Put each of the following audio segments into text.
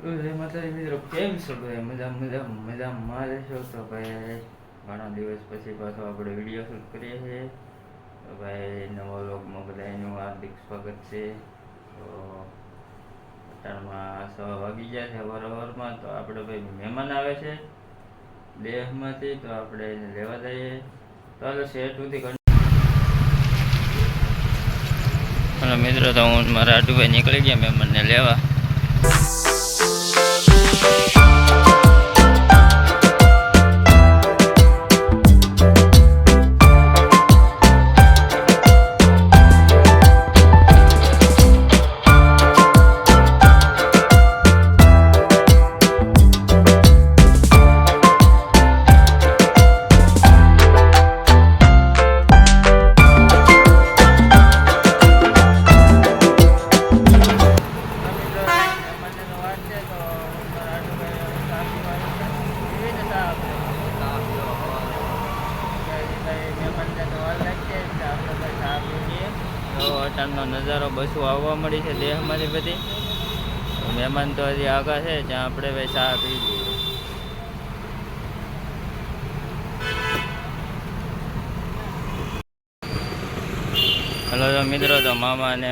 જય માતાજી મિત્રો કેમ છો ભાઈ મજા મજા મજામાં રહેશો તો ભાઈ, ઘણા દિવસ પછી પાછો આપણે વીડિયો શૂટ કરીએ છીએ. તો ભાઈ, નવા વ્લોગમાં બધાનું હાર્દિક સ્વાગત છે. તો અત્યારમાં સવા વાગી ગયા છે વારવારમાં તો આપણે ભાઈ મહેમાન આવે છે દેહમાંથી. તો આપણે એને લેવા જઈએ. હાલો શેઠ સુધી હલો મિત્રો, તો હું મારા આટુભાઈ નીકળી ગયા, મહેમાનને લેવા. અટાણનો નજારો બસો આવવા મળી છે દેહમાંથી બધી. મહેમાન તો હજી આગા છે, જ્યાં આપણે ભાઈ ચા પી લઈએ. હલો તો મિત્રો, તો મામા ને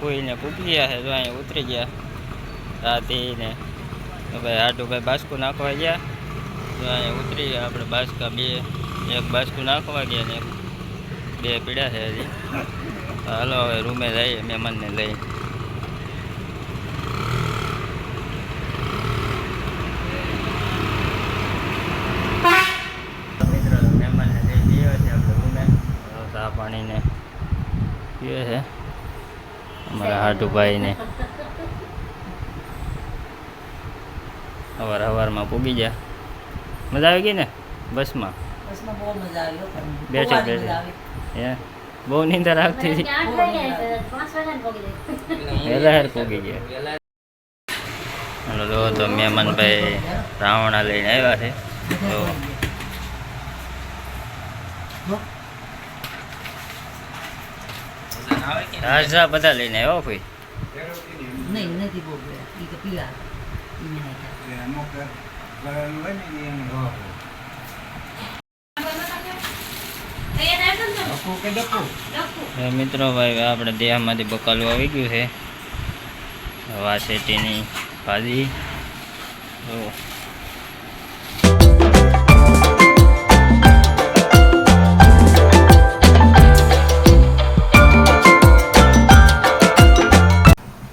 કોઈને પૂકી ગયા છે તો અહીંયા ઉતરી ગયા. રાતી ને ભાઈ હાટું ભાઈ બાસ્કુ નાખવા ગયા. તો અહીંયા ઉતરી ગયા, આપણે બાસ્કા બે, એક બાસ્કુ નાખવા ગયા ને બે પીડા છે હજી. હાલો હવે રૂમે જઈએ મહેમાનને લઈ. ચા પાણીને પીએ છે. અમારા હાટુભાઈને. અવાર અવારમાં પૂગી ગયા. મજા આવી ગઈ ને? બસમાં? બેઠે બેઠે. હે? બહુ નીંદર આવતી હતી. વહેલા હેર પૂગી ગયા. હલો તો મહેમાનભાઈ રાવણા લઈને આવ્યા છે. તો રાજા બધા લઈને આવ્યો કોઈ? નહીં નથી બહુ એ તો પીવા ઈ મેં નહીં ખાધા. હવે મિત્રો, ભાઈ, આપણે દેહમાંથી બકાલું આવી ગયું છે. વાસેટીની ભાજી. જો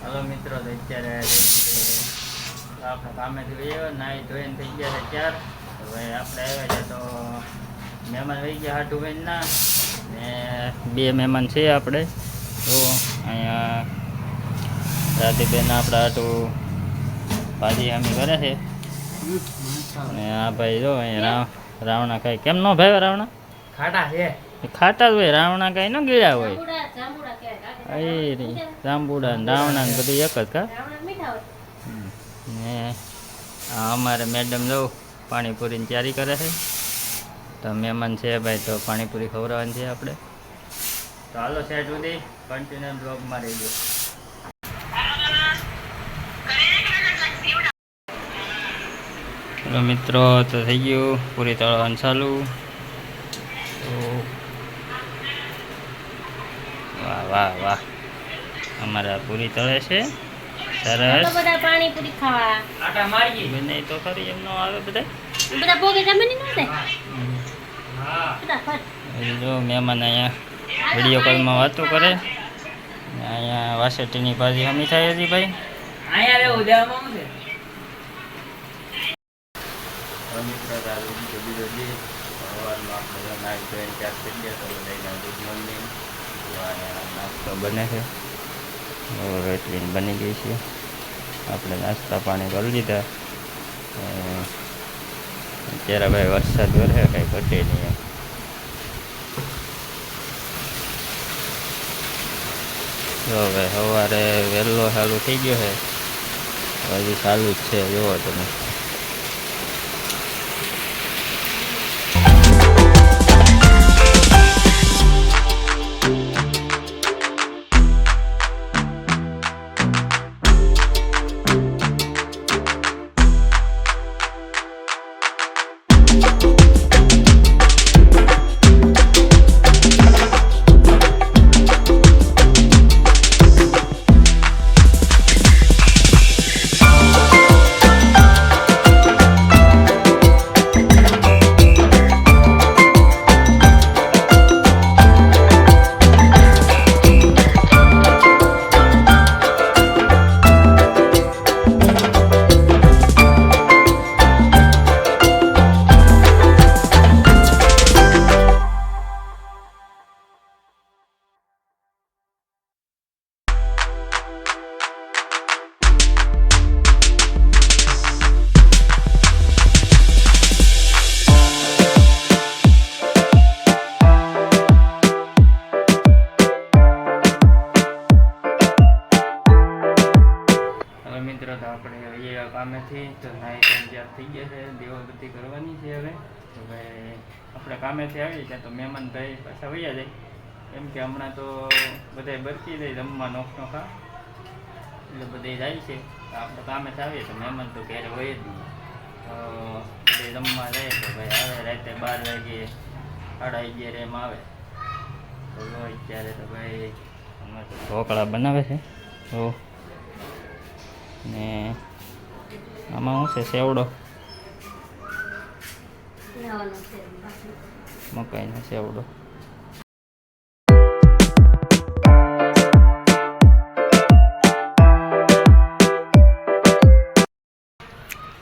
હલો મિત્રો, તો અત્યારે આપણે કામેથી લઈ આવ્યા, નાહી ધોઈને થઈ ગયા છે ચાર હવે આપણે આવ્યા છે તો મહેમાન વહી ગયા હાટુ ના ને બે મહેમાન છે આપણે. તો અહીંયા રાધીબેન આપણા આટલું ભાજી અમી કરે છે. ને આ ભાઈ જો અહીંયા રાવ રાવણા કાંઈ કેમ ન ભાઈ રાવણા? ખાટા છે. ખાટા જ હોય રાવણા કાંઈ ન ગીળ્યા હોય. એ જાંબુડા ને રાવણા ને બધું એક જ કા? ને અમારે મેડમ જો પાણીપુરીની તૈયારી કરે છે. તો મહેમાન છે ભાઈ તો પાણીપુરી ખવડાવવાની છે આપણે. તો હાલો સેટ સુધી કન્ટિન્યુ બ્લોગમાં રહી ગયો ચલો મિત્રો તો થઈ ગયું પૂરી તળવાનું ચાલુ. તો વાહ વાહ વાહ. અમારા પૂરી તળે છે. સરસ. બધા પાણીપુરી ખાવા. આટા મારી બને તો ખરી એમનો આવે બધા બધા ભોગે જમવાની ન હજી જો મહેમાન અહીંયા વીડિયો કોલમાં વાતો કરે. અહીંયા વાસેટીની ભાજી હમી થાય હતી ભાઈ. નાસ્તો બને છે. રોટલી બની ગઈ છે. આપણે નાસ્તા પાણી કરી લીધા. અત્યારે ભાઈ વરસાદ વરે કંઈ ઘટે નહીં જો હવે સવારે વહેલો ચાલુ થઈ ગયો છે. હજી ચાલુ જ છે જુઓ તમે. મિત્રો કામેથી આવીએ ત્યાં તો મહેમાન ભાઈ પાછા વૈયા જાય. કેમ કે હમણાં તો બધાય બરકી જાય જમવા નોખ નોખા. એટલે બધે જાય છે. આપણે કામેથી આવીએ તો મહેમાન તો ઘરે હોય જ નહીં. બધે જમવા જાય તો ભાઈ આવે રાતે બાર વાગે, સાડા અગિયાર એમ આવે. તો હોય અત્યારે તો ભાઈ ઢોકળા બનાવે છે. તો ને આમાં શું છે? સેવડો. મકાઈનો સેવડો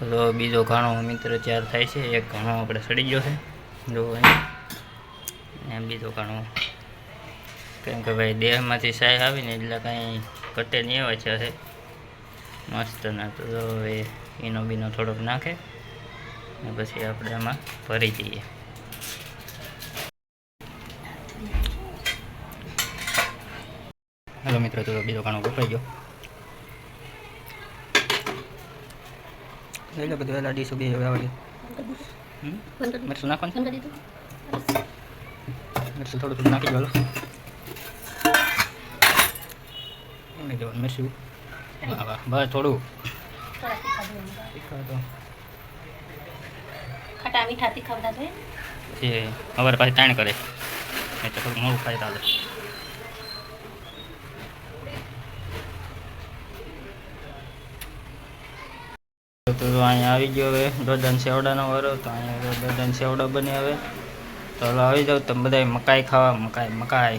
તો બીજો ઘાણો મિત્ર તૈયાર થાય છે, એક ઘાણો આપણે સડી ગયો છે. જો એમ બીજો ઘાણો. કેમ કે ભાઈ દેહમાંથી સાય આવીને એટલે કાંઈ કટે નહીં એવા છે મસ્ત ના તો હવે ઈનો બીનો થોડોક નાખે. ને પછી આપણે એમાં ભરી દઈએ. હેલો મિત્રો તો બીજો કાણો ગોપાઈ ગયો લઈ લો બધું એલા ડીશું બે હવે આવે હમ નાખવાનું મરચું થોડું થોડું નાખી ગયો નહીં એમને જવાનું મરચું હા બસ થોડું ખટા મીઠા તીખા બધા જોઈએ પછી અમારે પાસે તાણ કરે એટલે થોડું મોડું ખાઈ ચાલે તો અહીંયા આવી ગયો હવે. ગદન સેવડાનો વારો, તો અહીંયા ગદન સેવડા બને હવે. તો હવે આવી જાવ તમે બધા મકાઈ ખાવા, મકાઈ મકાઈ.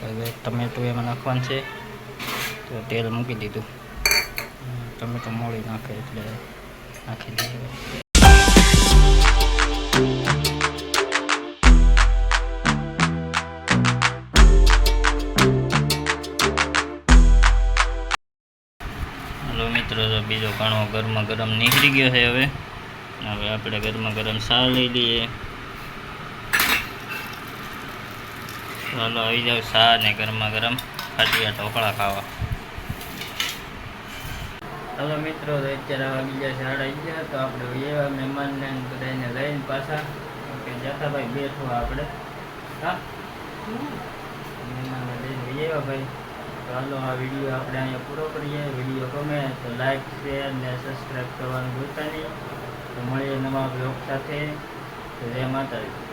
તો હવે ટમેટું એમાં નાખવાનું છે. તો તેલ મૂકી દીધું. ટમેટું મોળી નાખે એટલે નાખી દીધું. ગરમા ગરમ નીકળી ગયો છે હવે. હવે આપણે ગરમા ગરમ સાર લઈ લઈએ. ચાલો આવી જાવ સા ને ગરમા ગરમ ખાટિયા ઢોકળા ખાવા. હલો મિત્રો તો અત્યારે વાગી ગયા સાડા ગયા તો આપણે એવા મહેમાનને ને બધાને લઈને પાછા. કે જતાભાઈ બેઠો આપણે. હા? મહેમાનને લઈને એવા ભાઈ. હાલો આ વીડિયો આપણે અહીંયા પૂરો કરીએ. વીડિયો ગમે તો લાઈક શેર ને સબસ્ક્રાઈબ કરવાનું ભૂલતા નહીં. તો મળીએ નવા બ્લોગ સાથે. જય માતાજી.